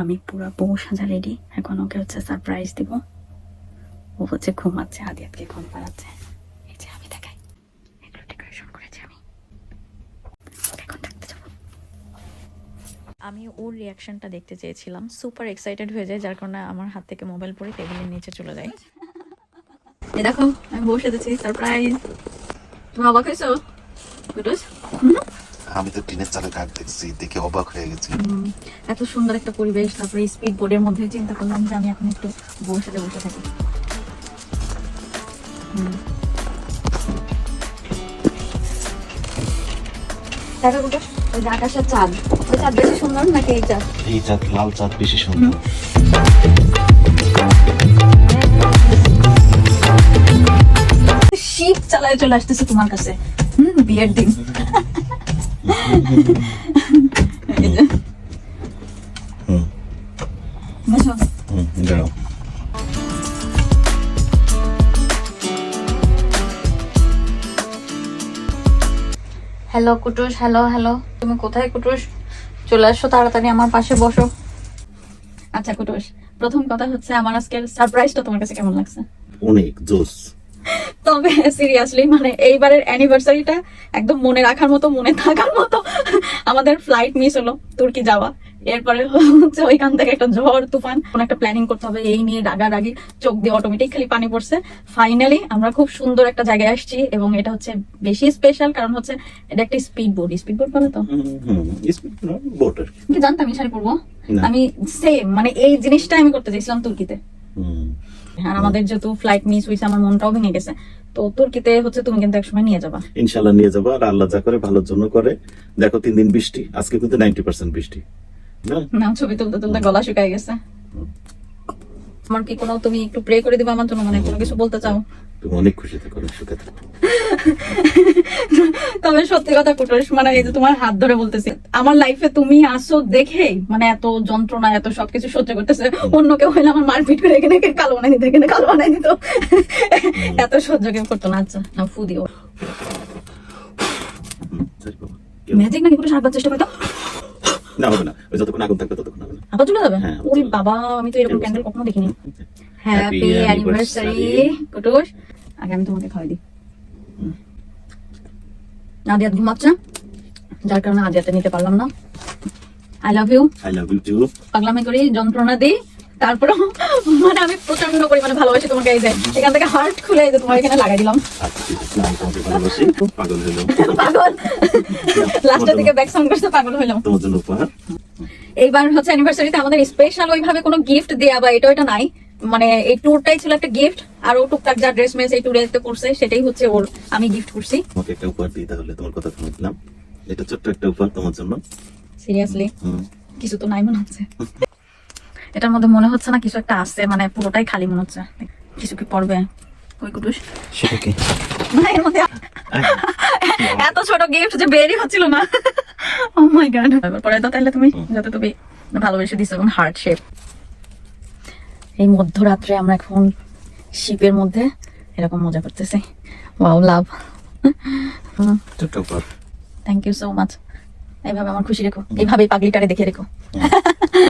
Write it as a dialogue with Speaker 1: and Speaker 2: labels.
Speaker 1: আমি পুরো বউ সাজা রেডি এখন ওকে হচ্ছে সারপ্রাইজ দিব। ও হচ্ছে ঘুমাচ্ছে আদিয়াতকে ঘুম পাড়াচ্ছে। এই যে আমি দেখাই। এগুলো ডেকোরেশন করেছি আমি। এখন থাকতে যাব।
Speaker 2: আমি ওর রিয়াকশনটা দেখতে চেয়েছিলাম। সুপার এক্সাইটেড হয়ে যায় যার কারণে আমার হাত থেকে মোবাইল পড়ে টেবিলের নিচে চলে যায়।
Speaker 1: দেখো আমি বসে সারপ্রাইজ তুমি অবাক হয়েছো? কুটুস
Speaker 3: আমি তো টিনের চালে ঘাট দেখছি দেখে অবাক হয়ে গেছি।
Speaker 1: এত সুন্দর একটা পরিবেশ তারপরে স্পিড বোর্ডের মধ্যে চিন্তা করলাম যে আমি এখন একটু বসে বসে থাকি। ওই যে আকাশের চাঁদ। ওই চাঁদ বেশি সুন্দর নাকি এই চাঁদ?
Speaker 3: এই চাঁদ লাল চাঁদ বেশি সুন্দর।
Speaker 1: শীত চালায় চলে আসতেছে তোমার কাছে। হুম বিয়ের দিন। Hello Kutus, hello hello. তুমি কোথায় কুটুস? চলে আসো তাড়াতাড়ি আমার পাশে বসো। আচ্ছা কুটুস, প্রথম কথা হচ্ছে আমার আজকের সারপ্রাইজটা তোমার কাছে কেমন লাগছে?
Speaker 3: অনেক, জোস।
Speaker 1: তবে সিরিয়াসলি মানে এইবারের অ্যানিভার্সারিটা একদম মনে রাখার মতো মনে থাকার মতো আমাদের ফ্লাইট মিস হলো তুর্কি যাওয়া। এরপরে হচ্ছে ওইখান থেকে একটা ঝড় তুফান কোন একটা প্ল্যানিং করতে হবে এই নিয়ে রাগারাগি চোখ দিয়ে অটোমেটিক খালি পানি পড়ছে। ফাইনালি আমরা খুব সুন্দর একটা জায়গায় আসছি এবং এটা হচ্ছে বেশি স্পেশাল কারণ হচ্ছে এটা একটা স্পিড বোর্ড স্পিড বোর্ড বলে তো
Speaker 3: বোট
Speaker 1: জানতাম পরবো?
Speaker 3: না।
Speaker 1: আমি সেম মানে এই জিনিসটা আমি করতে চাইছিলাম তুর্কিতে। আর আমাদের যেহেতু ফ্লাইট মিস হয়েছে আমার মনটাও ভেঙে গেছে। তো তুর্কিতে হচ্ছে তুমি কিন্তু একসময় নিয়ে যাবা।
Speaker 3: ইনশাল্লাহ নিয়ে যাব আর আল্লাহ যা করে ভালোর জন্য করে। দেখো তিন দিন বৃষ্টি আজকে কিন্তু নাইনটি পার্সেন্ট বৃষ্টি। না?
Speaker 1: ছবি তুলতে তুলতে গলা শুকায় গেছে। আমার কি কোনো তুমি একটু প্রে করে দিবা আমার জন্য মানে কোনো কিছু বলতে চাও?
Speaker 3: তুমি অনেক খুশি থাকো অনেক সুখে থাকো।
Speaker 1: তবে সত্যি কথা কুটুস মানে এই যে তোমার হাত ধরে বলতেছি আমার লাইফে তুমি আসো দেখে মানে এত যন্ত্রণা এত সবকিছু সহ্য করতেছে। অন্য কেউ হইলে আমার মারপিট করে এখানে কালো বানাই দিত এখানে কালো বানাই দিত। এত সহ্য কেউ করতো না আচ্ছা না ফু দিও। ম্যাজিক নাকি কুটুস হারবার চেষ্টা করতো
Speaker 3: না হবে না ওই যতক্ষণ আগুন থাকবে ততক্ষণ হবে না।
Speaker 1: আবার চলে যাবে?
Speaker 3: হ্যাঁ,
Speaker 1: ওরে বাবা আমি তো এরকম ক্যান্ডেল কখনো দেখিনি। Happy anniversary. কুটুস আগে আমি তোমাকে খাওয়াই দিই। আদিয়াত ঘুমাচ্ছে? যার কারণে আদিয়াতে নিতে পারলাম না। I love you
Speaker 3: I love you too
Speaker 1: পাগলামি করি যন্ত্রণা দিই। তারপর মানে আমি প্রচণ্ড পরিমাণে ভালোবাসি তোমাকে এই যে এখান থেকে হার্ট খুলে এই যে তোমার এখানে লাগাই দিলাম।
Speaker 3: আচ্ছা পাগল
Speaker 1: লাস্টের দিকে ব্যাক সাউন্ড করতে পাগল হইলাম
Speaker 3: তোমার জন্য উপহার।
Speaker 1: এইবার হচ্ছে অ্যানিভার্সারিতে আমাদের স্পেশাল ওইভাবে কোনো গিফট দেয়া বা এটা এটা নাই। মানে এই ট্যুরটাই ছিল একটা গিফট আর ও টুকটাক যা ড্রেস মেস এই ট্যুরে করছে সেটাই হচ্ছে ওর আমি গিফট করছি।
Speaker 3: তোমাকে একটা উপহার দিই তাহলে তোমার কথা শুনলাম এটা ছোট্ট একটা উপহার তোমার জন্য।
Speaker 1: সিরিয়াসলি কিছু তো নাই মনে হচ্ছে। এটার মধ্যে মনে হচ্ছে না কিছু একটা আছে মানে পুরোটাই খালি মনে হচ্ছে। কিছু কি পড়বে? কই কুটুস?
Speaker 3: সেটা কি?
Speaker 1: না এর মধ্যে এত ছোট গিফট যে বেরি হচ্ছিল না। ও মাই গড পরে দাও তাহলে তুমি যাতে তুমি ভালোবেসে দিছো এবং হার্ট শেপ এই মধ্যরাত্রে আমরা এখন শিপের মধ্যে এরকম মজা করতেছি। Wow love thank you so much এইভাবে আমার খুশি রেখো। এইভাবে পাগলিটারে দেখে রেখো।